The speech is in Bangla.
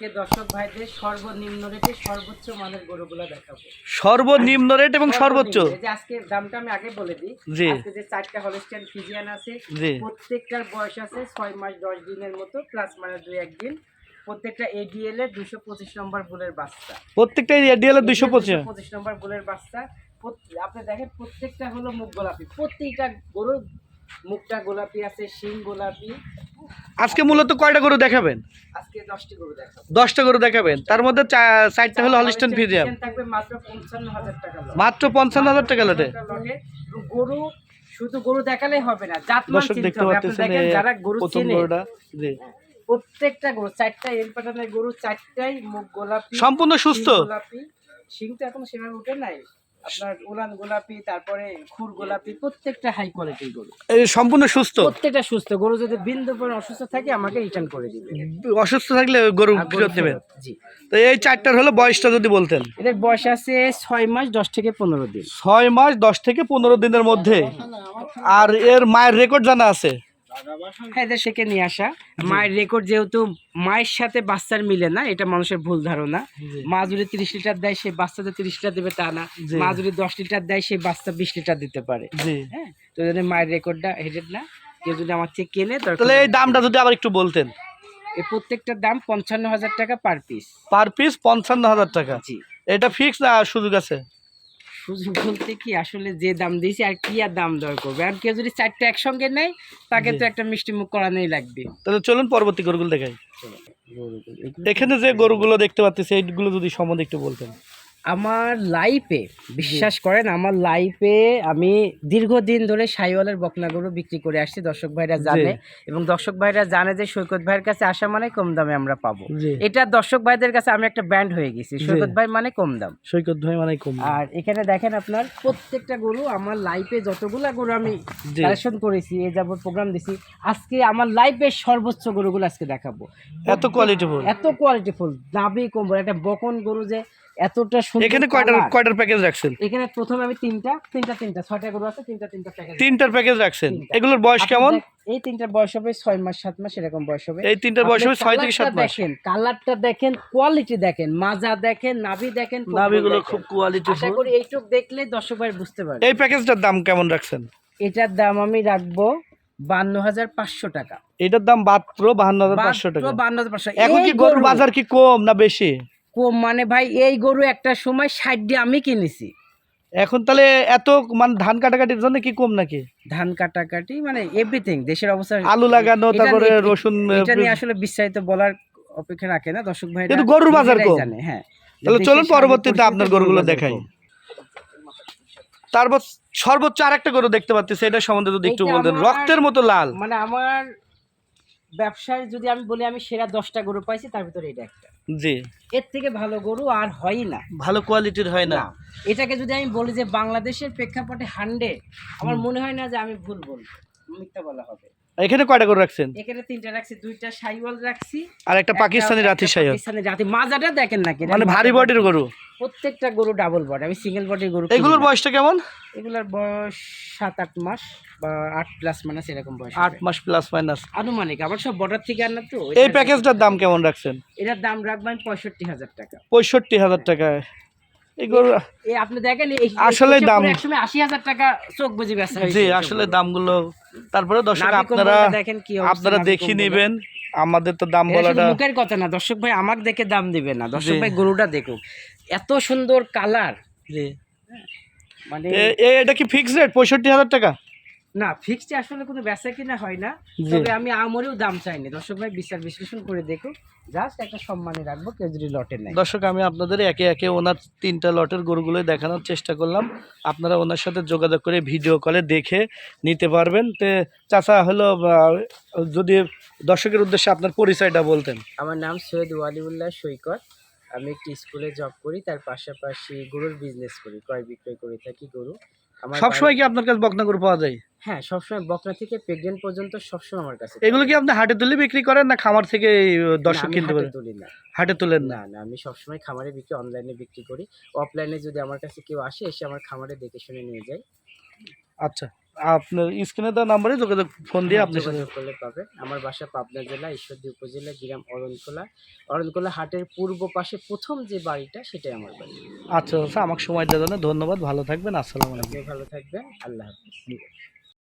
আজকে দর্শক ভাইদের সর্বনিম্ন রেটে সর্বোচ্চ মানের গরুগুলো দেখাবো। সর্বনিম্ন রেট এবং সর্বোচ্চ। যে আজকে দামটা আমি আগে বলে দিই। আজকে যে চারটা হলস্টাইন ফিজিয়ান আছে প্রত্যেকটার বয়স আছে ছয় মাস দশ দিনের মতো প্লাস মাইনাস দুই একদিন। প্রত্যেকটা এডিএল এ দুশো পঁচিশ নম্বর বুলের বাচ্চা। প্রত্যেকটা এডিএল এর দুশো পঁচিশ। পঁচিশ নম্বর বুলের বাচ্চা। আপনি দেখেন প্রত্যেকটা হলো মুখ গোলাপি। প্রত্যেকটা গরুর মুখটা গোলাপি আছে শিং গোলাপি। আজকে মূলত কয়টা গরু দেখাবেন? আজকে দশটি গরু দেখাবো। দশটা গরু দেখাবেন। তার মধ্যে চারটা হলো হলিস্টন ফিজিয়াম থাকবে মাত্র পঞ্চান্ন হাজার টাকা মাত্র পঞ্চান্ন হাজার টাকা লটে গরু শুধু গরু দেখালেই হবে না জাতমান দর্শক চিনতে হবে। আপনি দেখেন যারা গরু চেনে। জি। প্রত্যেকটা গরু চারটা এল প্যাটার্নের গরু চারটাই মুখ গোলাপি সম্পূর্ণ সুস্থ? শিং গোলাপি। শিং তো এখন সেভাবে উঠে নাই। আপনার উলান গোলাপি তারপরে খুর গোলাপি প্রত্যেকটা হাই কোয়ালিটির গরু। এই সম্পূর্ণ সুস্থ? প্রত্যেকটা সুস্থ। গরু যদি বিন্দু পরিমাণ অসুস্থ থাকে আমাকে রিটার্ন করে দিবে। অসুস্থ থাকলে গরু ফেরত ফেরত, জি। তো এই চারটার হলো বয়সটা যদি বলতেন। এদের বয়স আছে ছয় মাস দশ থেকে পনেরো দিন। ছয় মাস দশ থেকে পনেরো দিনের মধ্যে। আর এর মায়ের রেকর্ড জানা আছে? হ্যাঁ সেকে নিয়ে আসা। মায়ের রেকর্ড যেহেতু মায়ের সাথে বাচ্চার মিলে না এটা মানুষের ভুল ধারণা। মা যদি তিরিশ লিটার দেয় সে বাচ্চাদের তিরিশ লিটার দেবে তা না। মা যদি দশ লিটার দেয় সে বাচ্চা বিশ লিটার দিতে পারে। হ্যাঁ তো যদি মায়ের রেকর্ডটা হেডেড না। কেউ যদি আমার থেকে কেনে তাহলে এই দামটা যদি আবার একটু বলতেন। এই প্রত্যেকটার দাম পঞ্চান্ন হাজার টাকা পার পিস পার পিস পঞ্চান্ন হাজার টাকা। জি। এটা ফিক্স না সুযোগ আছে? সুযোগ বলতে কি আসলে যে দাম দিয়েছি আর কি আর দাম দর করবে? আর কেউ যদি চারটে একসঙ্গে নেয় তাকে তো একটা মিষ্টি মুখ করানোই লাগবে। তাহলে চলুন পরবর্তী গরুগুলো দেখাই। এখানে যে গরুগুলো দেখতে পাচ্ছি সেইগুলো যদি সম্বন্ধে একটু বলতেন। আমার লাইফে বিশ্বাস করেন আমার লাইফে আমি দীর্ঘদিন ধরে সাইওয়ালের বকনা গরু বিক্রি করে আসছি দর্শক ভাইরা জানে। এবং দর্শক ভাইরা জানে যে সৈকত ভাইয়ের কাছে আসা মানে কম দামে আমরা পাবো। এটা দর্শক ভাইদের কাছে আমি একটা ব্যান্ড হয়ে গেছি। সৈকত ভাই মানে কম দাম। সৈকত ভাই মানে কম আর এখানে দেখেন আপনার প্রত্যেকটা গরু আমার লাইফে যতগুলা গরু আমি কালেকশন করেছি এই যাবত প্রোগ্রাম দিছি আজকে আমার লাইফের সর্বোচ্চ গরুগুলো আজকে দেখাবো। এত কোয়ালিটিফুল এত কোয়ালিটিফুল দাবি কম একটা বকন গরু যে এতটা এখানে কয়টার কয়টার প্যাকেজ রাখছেন? এখানে প্রথমে আমি তিনটা তিনটা তিনটা ছয়টা গরু আছে তিনটা তিনটা প্যাকেজ তিনটার প্যাকেজ রাখছেন। এগুলোর বয়স কেমন? এই তিনটার বয়স হবে ছয় মাস সাত মাস এরকম বয়স হবে। এই তিনটার বয়স হবে ছয় থেকে সাত মাস। দেখেন কালারটা দেখেন কোয়ালিটি দেখেন মাজা দেখেন নাভি দেখেন নাভিগুলো। খুব আশা কোয়ালিটিফুল করি এইটুক দেখলে দর্শক ভাই বুঝতে পারবে। এই প্যাকেজটার দাম কেমন রাখছেন? এটার দাম আমি রাখব বান্ন হাজার পাঁচশো টাকা। এটার দাম মাত্র বাহান্ন হাজার পাঁচশো টাকা। বান্ন হাজার পাঁচশো। এখন কি গরুর বাজার কি কম না বেশি? কম মানে ভাই এই গরু একটা সময় ষাট দিয়ে আমি কিনেছি। এখন তাহলে এত মানে ধান কাটাকাটির জন্য কি কম নাকি? ধান কাটাকাটি মানে এভরিথিং দেশের অবস্থা আলু লাগানো তারপরে রসুন এটা নিয়ে আসলে বিস্তারিত বলার অপেক্ষা রাখে না দর্শক ভাই কিন্তু গরুর বাজার কম। জানে হ্যাঁ। তাহলে চলুন পরবর্তীতে আপনার গরুগুলো দেখাই। তারপর সর্বোচ্চ আর একটা গরু দেখতে পাচ্ছি সেটা সম্বন্ধে যদি একটু বলতেন। রক্তের মতো লাল। মানে আমার ব্যবসায় যদি আমি বলি আমি সেরা দশটা গরু পাইছি তার ভিতরে এটা একটা। জি। এর থেকে ভালো গরু আর হয়ই না। ভালো কোয়ালিটির হয় না। এটাকে যদি আমি বলি যে বাংলাদেশের প্রেক্ষাপটে হান্ডে আমার মনে হয় না যে আমি ভুল বলব। মিথ্যা বলা হবে। এখানে কয়টা গরু রাখছেন? এখানে তিনটা রাখছি দুইটা সাইওয়াল রাখছি আর একটা পাকিস্তানি একটা সাইয় পাকিস্তানি জাতি। মাজাটা দেখেন নাকি? মানে ভারী বডির গরু। প্রত্যেকটা গরু ডাবল বডি আমি সিঙ্গেল বডির গরু এগুলোর বয়সটা কেমন? এগুলোর বয়স সাত আট মাস বা আট প্লাস মাইনাস এরকম বয়স আট মাস প্লাস মাইনাস আনুমানিক আবার সব বর্ডার থেকে আনা তো এই প্যাকেজটার দাম কেমন রাখছেন? এটার দাম রাখবেন পঁয়ষট্টি হাজার টাকা। পঁয়ষট্টি হাজার টাকায়। এই আপনি দেখেন আসলে দাম- একসময় আশি হাজার টাকা চোখ বুঝে ব্যস্ত জি আসলে গরু। দামগুলো তারপরে দর্শক আপনারা দেখেন কি আপনারা দেখে। নেবেন। আমাদের তো দাম বলাটা মুখের কথা না দর্শক ভাই আমার দেখে দাম দিবে না। দর্শক ভাই গরুটা দেখুক। এত সুন্দর কালার মানে এটা কি ফিক্সড রেট পঁয়ষট্টি হাজার টাকা? না ফিক্সড আসলে কোনো বেচা কিনা হয় না। তবে আমি আমরেও দাম চাইনি। দর্শক ভাই বিচার বিশ্লেষণ করে দেখুক জাস্ট একটা সম্মানে রাখব কেজরি যদি লটে নেয় দর্শক আমি আপনাদের একে একে ওনার তিনটা লটের গরুগুলোই দেখানোর চেষ্টা করলাম। আপনারা ওনার সাথে যোগাযোগ করে ভিডিও কলে দেখে নিতে পারবেন। তে চাচা হলো যদি দর্শকের উদ্দেশ্যে আপনার পরিচয়টা বলতেন। আমার নাম সৈয়দ ওয়ালিউল্লাহ সৈকত। আমি একটি স্কুলে জব করি তার পাশাপাশি গরুর বিজনেস করি ক্রয় বিক্রয় করে থাকি গরু। সবসময় কি আপনার কাছে বকনা গরু পাওয়া যায়? হ্যাঁ সবসময় বকনা থেকে প্রেগনেন্ট পর্যন্ত সবসময় আমার কাছে এগুলো কি আপনি হাটে তুলে বিক্রি করেন না খামার থেকে দর্শক কিনতে পারেন তুলি না। হাটে তুলেন না? না আমি সবসময় খামারে বিক্রি অনলাইনে বিক্রি করি। অফলাইনে যদি আমার কাছে কেউ আসে এসে আমার খামারে দেখে শুনে নিয়ে যায়। আচ্ছা। আপনার স্ক্রিনে দেওয়া নাম্বারে যোগাযোগ ফোন দিয়ে আপনি সাথে যোগাযোগ করলে পাবে আমার বাসা পাবনা জেলা ঈশ্বরদী উপজেলা গ্রাম অরণকোলা অরণকোলা হাটের পূর্ব পাশে প্রথম যে বাড়িটা সেটাই আমার বাড়ি। আচ্ছা আচ্ছা আমাকে সময় দেওয়ার জন্য ধন্যবাদ। ভালো থাকবেন। আসসালামু আলাইকুম। আপনি ভালো থাকবেন। আল্লাহ হাফিজ।